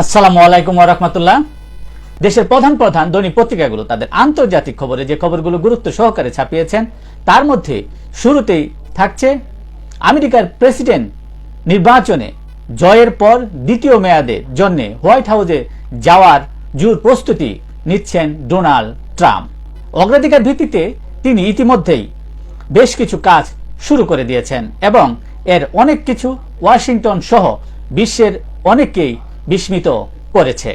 আসসালামু আলাইকুম রহমতুল্লাহ। দেশের প্রধান প্রধান দৈনিক পত্রিকাগুলো তাদের আন্তর্জাতিক খবরে যে খবরগুলো গুরুত্ব সহকারে ছাপিয়েছেন, তার মধ্যে শুরুতেই থাকছে আমেরিকার প্রেসিডেন্ট নির্বাচনে জয়ের পর দ্বিতীয় মেয়াদের জন্য হোয়াইট হাউসে যাওয়ার জোর প্রস্তুতি নিচ্ছেন ডোনাল্ড ট্রাম্প। অগ্রাধিকার ভিত্তিতে তিনি ইতিমধ্যেই বেশ কিছু কাজ শুরু করে দিয়েছেন এবং এর অনেক কিছু ওয়াশিংটন সহ বিশ্বের অনেককেই বিস্মিত করেছে।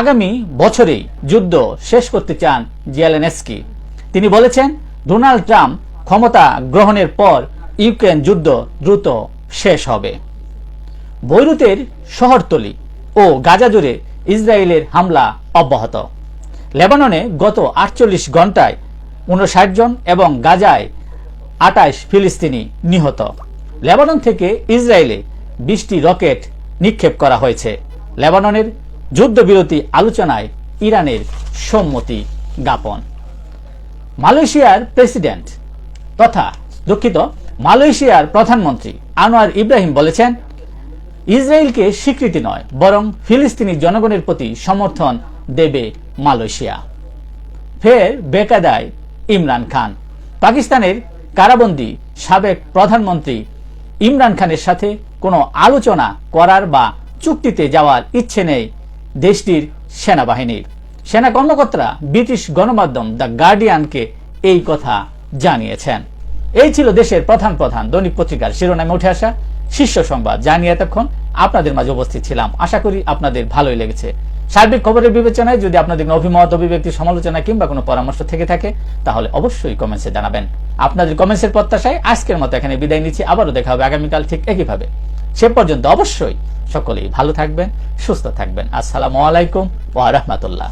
আগামী বছরেই যুদ্ধ শেষ করতে চান জিয়ালেনেস্কি তিনি বলেছেন, ডোনাল্ড ট্রাম্প ক্ষমতা গ্রহণের পর ইউক্রেন যুদ্ধ দ্রুত শেষ হবে। বৈরুতের শহরতলি ও গাজা জুড়ে ইসরায়েলের হামলা অব্যাহত। লেবাননে গত আটচল্লিশ ঘন্টায় উনষাট জন এবং গাজায় আটাইশ ফিলিস্তিনি নিহত। লেবানন থেকে ইসরায়েলে বিশটি রকেট নিক্ষেপ করা হয়েছে। লেবাননের যুদ্ধবিরতি আলোচনায় ইরানের সম্মতি জ্ঞাপন। মালয়েশিয়ার প্রেসিডেন্ট তথা দুঃখিত, মালয়েশিয়ার প্রধানমন্ত্রী আনোয়ার ইব্রাহিম বলেছেন, ইসরায়েলকে স্বীকৃতি নয়, বরং ফিলিস্তিনি জনগণের প্রতি সমর্থন দেবে মালয়েশিয়া। ফের বেকাদায় ইমরান খান। পাকিস্তানের কারাবন্দী সাবেক প্রধানমন্ত্রী ইমরান খানের সাথে কোনো আলোচনা করার বা চুক্তিতে যাওয়ার ইচ্ছে নেই দেশটির সেনাবাহিনীর। সেনা কর্মকর্তারা ব্রিটিশ গণমাধ্যম দ্য গার্ডিয়ানকে এই কথা জানিয়েছেন। এই ছিল দেশের প্রধান প্রধান দৈনিক পত্রিকার শিরোনামে উঠে আসা শীর্ষ সংবাদ। জানিয়ে এতক্ষণ আপনাদের মাঝে উপস্থিত ছিলাম। আশা করি আপনাদের ভালোই লেগেছে। সার্বিক খবরের বিবেচনায় যদি আপনাদের অভিমত, অভিব্যক্তি, সমালোচনা কিংবা কোনো পরামর্শ থেকে থাকে, তাহলে অবশ্যই কমেন্টসে জানাবেন। আপনাদের কমেন্টসের প্রত্যাশায় আজকের মতো এখানে বিদায় নিচ্ছি। আবারও দেখা হবে আগামীকাল ঠিক একইভাবে। সে পর্যন্ত অবশ্যই সকলেই ভালো থাকবেন, সুস্থ থাকবেন। আসসালামু আলাইকুম ওয়া রাহমাতুল্লাহ।